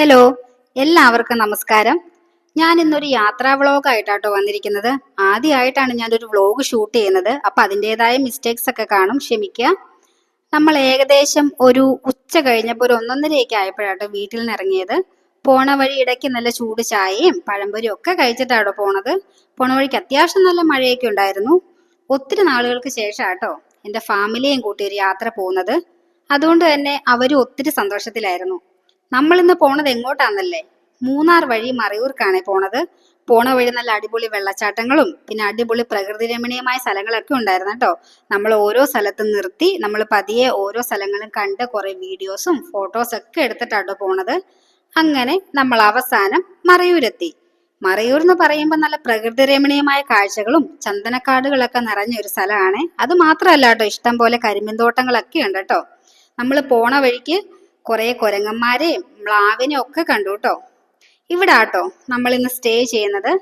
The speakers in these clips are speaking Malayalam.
ഹലോ എല്ലാവർക്കും നമസ്കാരം. ഞാൻ ഇന്നൊരു യാത്രാ വ്ളോഗ് ആയിട്ടാട്ടോ വന്നിരിക്കുന്നത്. ആദ്യമായിട്ടാണ് ഞാനൊരു വ്ളോഗ് ഷൂട്ട് ചെയ്യുന്നത്. അപ്പൊ അതിന്റെതായ മിസ്റ്റേക്സ് ഒക്കെ കാണും. ക്ഷമിക്കുക നമ്മൾ ഏകദേശം ഒരു ഉച്ച കഴിഞ്ഞപ്പോൾ ഒരു ഒന്നൊന്നരയൊക്കെ ആയപ്പോഴാട്ടോ വീട്ടിൽ നിന്ന് ഇറങ്ങിയത്. പോണ വഴി ഇടയ്ക്ക് നല്ല ചൂട് ചായയും പഴംപൊരിയും ഒക്കെ കഴിച്ചിട്ടാട്ടോ പോണത്. പോണ വഴിക്ക് അത്യാവശ്യം നല്ല മഴയൊക്കെ ഉണ്ടായിരുന്നു. ഒത്തിരി നാളുകൾക്ക് ശേഷമാട്ടോ എന്റെ ഫാമിലിയെയും കൂട്ടി ഒരു യാത്ര പോകുന്നത്. അതുകൊണ്ട് തന്നെ അവരും ഒത്തിരി സന്തോഷത്തിലായിരുന്നു. നമ്മൾ ഇന്ന് പോണത് എങ്ങോട്ടാന്നല്ലേ? മൂന്നാർ വഴി മറയൂർക്കാണ് പോണത്. പോണ വഴി നല്ല അടിപൊളി വെള്ളച്ചാട്ടങ്ങളും പിന്നെ അടിപൊളി പ്രകൃതി രമണീയമായ സ്ഥലങ്ങളൊക്കെ ഉണ്ടായിരുന്നു കേട്ടോ. നമ്മൾ ഓരോ സ്ഥലത്തും നിർത്തി നമ്മൾ പതിയെ ഓരോ സ്ഥലങ്ങളും കണ്ട് കുറെ വീഡിയോസും ഫോട്ടോസ് ഒക്കെ എടുത്തിട്ടാട്ടോ പോണത്. അങ്ങനെ നമ്മൾ അവസാനം മറയൂരെത്തി. മറയൂർ എന്ന് പറയുമ്പോൾ നല്ല പ്രകൃതി രമണീയമായ കാഴ്ചകളും ചന്ദനക്കാടുകളൊക്കെ നിറഞ്ഞ ഒരു സ്ഥലമാണ്. അത് മാത്രമല്ല കേട്ടോ ഇഷ്ടം പോലെ കരിമ്പിൻ തോട്ടങ്ങളൊക്കെ ഉണ്ട് കേട്ടോ. നമ്മൾ പോണ വഴിക്ക് കുറെ കുരങ്ങന്മാരെയും മ്ലാവിനെയും ഒക്കെ കണ്ടു കേട്ടോ ഇവിടെ ആട്ടോ നമ്മൾ ഇന്ന് സ്റ്റേ ചെയ്യുന്നത്.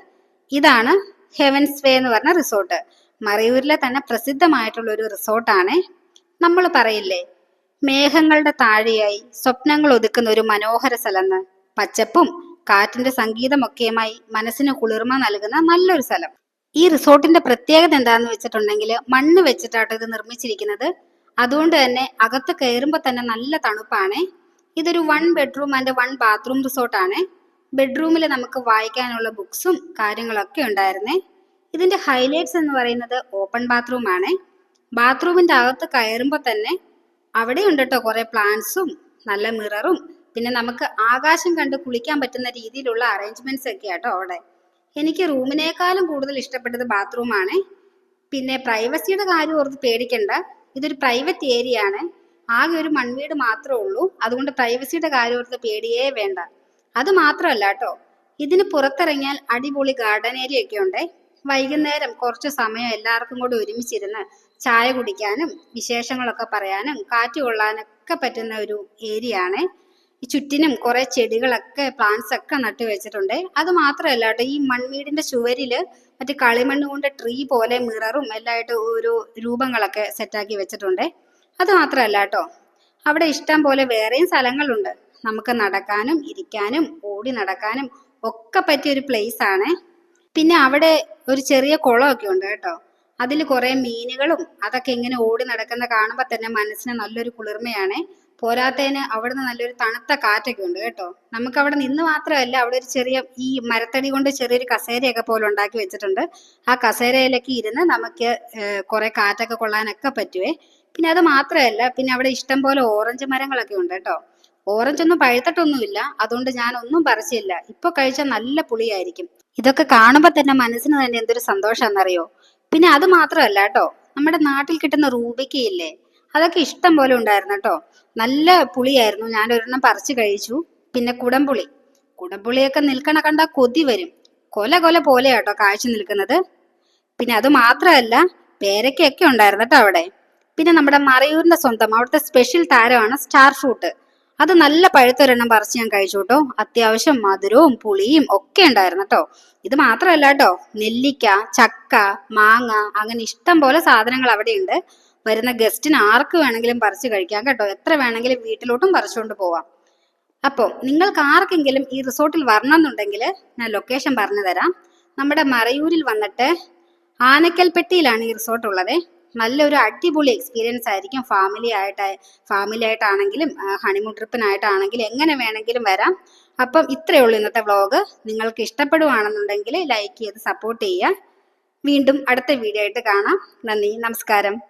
ഇതാണ് ഹെവൻസ് വേ എന്ന് പറഞ്ഞ റിസോർട്ട് മറയൂരിലെ തന്നെ പ്രസിദ്ധമായിട്ടുള്ള ഒരു റിസോർട്ടാണ് നമ്മൾ പറയില്ലേ മേഘങ്ങളുടെ താഴെയായി സ്വപ്നങ്ങൾ ഒതുക്കുന്ന ഒരു മനോഹര സ്ഥലം. പച്ചപ്പും കാറ്റിന്റെ സംഗീതമൊക്കെയുമായി മനസ്സിന് കുളിർമ നൽകുന്ന നല്ലൊരു സ്ഥലം. ഈ റിസോർട്ടിന്റെ പ്രത്യേകത എന്താന്ന് വെച്ചിട്ടുണ്ടെങ്കിൽ മണ്ണ് വെച്ചിട്ടാട്ടോ ഇത് നിർമ്മിച്ചിരിക്കുന്നത്. അതുകൊണ്ട് തന്നെ അകത്ത് കയറുമ്പോൾ തന്നെ നല്ല തണുപ്പാണ്. ഇതൊരു one bedroom and one bathroom റിസോർട്ടാണ് ബെഡ്റൂമിൽ നമുക്ക് വായിക്കാനുള്ള ബുക്സും കാര്യങ്ങളൊക്കെ ഉണ്ടായിരുന്നേ. ഇതിന്റെ ഹൈലൈറ്റ്സ് എന്ന് പറയുന്നത് ഓപ്പൺ ബാത്റൂം ആണ്. ബാത്റൂമിന്റെ അകത്ത് കയറുമ്പോൾ തന്നെ അവിടെ ഉണ്ട് കേട്ടോ കുറെ പ്ലാന്റ്സും നല്ല മിററും പിന്നെ നമുക്ക് ആകാശം കണ്ട് കുളിക്കാൻ പറ്റുന്ന രീതിയിലുള്ള അറേഞ്ച്മെന്റ്സ് ഒക്കെ ആട്ടോ അവിടെ. എനിക്ക് റൂമിനേക്കാളും കൂടുതൽ ഇഷ്ടപ്പെട്ടത് ബാത്റൂമാണ് പിന്നെ പ്രൈവസിയുടെ കാര്യം ഓർത്ത് പേടിക്കണ്ട. ഇതൊരു പ്രൈവറ്റ് ഏരിയ ആണ്. ആകെ ഒരു മൺവീട് മാത്രമേ ഉള്ളൂ. അതുകൊണ്ട് പ്രൈവസിയുടെ കാര്യം ഓർത്ത് പേടിയേ വേണ്ട. അത് മാത്രമല്ല കേട്ടോ. ഇതിന് പുറത്തിറങ്ങിയാൽ അടിപൊളി ഗാർഡൻ ഏരിയ ഒക്കെ ഉണ്ട്. വൈകുന്നേരം കുറച്ച് സമയം എല്ലാവർക്കും കൂടി ഒരുമിച്ചിരുന്ന് ചായ കുടിക്കാനും വിശേഷങ്ങളൊക്കെ പറയാനും കാറ്റ് കൊള്ളാനൊക്കെ പറ്റുന്ന ഒരു ഏരിയ ആണ്. ഈ ചുറ്റിനും കുറെ ചെടികളൊക്കെ പ്ലാന്റ്സ് ഒക്കെ നട്ടു വെച്ചിട്ടുണ്ട് അത് മാത്രമല്ല കേട്ടോ ഈ മൺവീടിന്റെ ചുവരിൽ മറ്റേ കളിമണ്ണ് കൊണ്ട് ട്രീ പോലെ മിററും എല്ലാം എല്ലായിട്ട് ഒരു രൂപങ്ങളൊക്കെ സെറ്റാക്കി വെച്ചിട്ടുണ്ട്. അത് മാത്രമല്ല കേട്ടോ അവിടെ ഇഷ്ടം പോലെ വേറെയും സ്ഥലങ്ങളുണ്ട്. നമുക്ക് നടക്കാനും ഇരിക്കാനും ഓടി നടക്കാനും ഒക്കെ പറ്റിയ ഒരു പ്ലേസ് ആണ്. പിന്നെ അവിടെ ഒരു ചെറിയ കുളമൊക്കെ ഉണ്ട് കേട്ടോ. അതിൽ കുറേ മീനുകളും അതൊക്കെ ഇങ്ങനെ ഓടി നടക്കുന്ന കാണുമ്പോൾ തന്നെ മനസ്സിന് നല്ലൊരു കുളിർമയാണ്. പോരാത്തതിന് അവിടുന്ന് നല്ലൊരു തണുത്ത കാറ്റൊക്കെ ഉണ്ട് കേട്ടോ. നമുക്ക് അവിടെ നിന്ന് മാത്രമല്ല അവിടെ ഒരു ചെറിയ ഈ മരത്തടി കൊണ്ട് ചെറിയൊരു കസേരയൊക്കെ പോലെ ഉണ്ടാക്കി വെച്ചിട്ടുണ്ട്. ആ കസേരയിലൊക്കെ ഇരുന്ന് നമുക്ക് കുറെ കാറ്റൊക്കെ കൊള്ളാനൊക്കെ പറ്റുവേ. പിന്നെ അത് മാത്രമല്ല പിന്നെ അവിടെ ഇഷ്ടം പോലെ ഓറഞ്ച് മരങ്ങളൊക്കെ ഉണ്ട് കേട്ടോ. ഓറഞ്ച് ഒന്നും പഴുത്തിട്ടൊന്നുമില്ല. അതുകൊണ്ട് ഞാൻ ഒന്നും പറിച്ചില്ല. ഇപ്പൊ കഴിച്ചാൽ നല്ല പുളിയായിരിക്കും. ഇതൊക്കെ കാണുമ്പോൾ തന്നെ മനസ്സിന് തന്നെ എന്തൊരു സന്തോഷാന്നറിയോ? പിന്നെ അത് മാത്രമല്ല കേട്ടോ. നമ്മുടെ നാട്ടിൽ കിട്ടുന്ന റൂബിക്ക ഇല്ലേ അതൊക്കെ ഇഷ്ടം പോലെ ഉണ്ടായിരുന്നു കേട്ടോ. നല്ല പുളിയായിരുന്നു. ഞാൻ ഒരെണ്ണം പറിച്ചു കഴിച്ചു. പിന്നെ കുടംപുളി. കുടംപുളിയൊക്കെ നിൽക്കണ കണ്ട കൊതി വരും. കൊല കൊല പോലെയാ കേട്ടോ കാഴ്ച നിൽക്കുന്നത്. പിന്നെ അത് മാത്രമല്ല പേരക്കൊക്കെ ഉണ്ടായിരുന്നു കേട്ടോ അവിടെ. പിന്നെ നമ്മുടെ മറയൂരിന്റെ സ്വന്തം അവിടുത്തെ സ്പെഷ്യൽ താരമാണ് സ്റ്റാർ ഫ്രൂട്ട് അത് നല്ല പഴുത്തൊരെണ്ണം പറിച്ച് ഞാൻ കഴിച്ചു കേട്ടോ. അത്യാവശ്യം മധുരവും പുളിയും ഒക്കെ ഉണ്ടായിരുന്നു കേട്ടോ. ഇത് മാത്രമല്ല കേട്ടോ നെല്ലിക്ക ചക്ക മാങ്ങ അങ്ങനെ ഇഷ്ടം പോലെ സാധനങ്ങൾ അവിടെ ഉണ്ട് വരുന്ന ഗസ്റ്റിന് ആർക്ക് വേണമെങ്കിലും പറിച്ചു കഴിക്കാം കേട്ടോ. എത്ര വേണമെങ്കിലും വീട്ടിലോട്ടും പറിച്ചുകൊണ്ട് പോവാം. അപ്പോൾ നിങ്ങൾക്ക് ആർക്കെങ്കിലും ഈ റിസോർട്ടിൽ വരണം എന്നുണ്ടെങ്കിൽ ഞാൻ ലൊക്കേഷൻ പറഞ്ഞു തരാം. നമ്മുടെ മറയൂരിൽ വന്നിട്ട് ആനക്കൽപ്പെട്ടിയിലാണ് ഈ റിസോർട്ട് ഉള്ളത്. നല്ലൊരു അടിപൊളി എക്സ്പീരിയൻസ് ആയിരിക്കും. ഫാമിലി ആയിട്ട് ഫാമിലി ആയിട്ടാണെങ്കിലും ഹണിമൂൺ ട്രിപ്പിനായിട്ടാണെങ്കിലും എങ്ങനെ വേണമെങ്കിലും വരാം. അപ്പം ഇത്രയേ ഉള്ളൂ ഇന്നത്തെ വ്ലോഗ് നിങ്ങൾക്ക് ഇഷ്ടപ്പെടുവാണെന്നുണ്ടെങ്കിൽ ലൈക്ക് ചെയ്ത് സപ്പോർട്ട് ചെയ്യുക. വീണ്ടും അടുത്ത വീഡിയോ ആയിട്ട് കാണാം. നന്ദി നമസ്കാരം.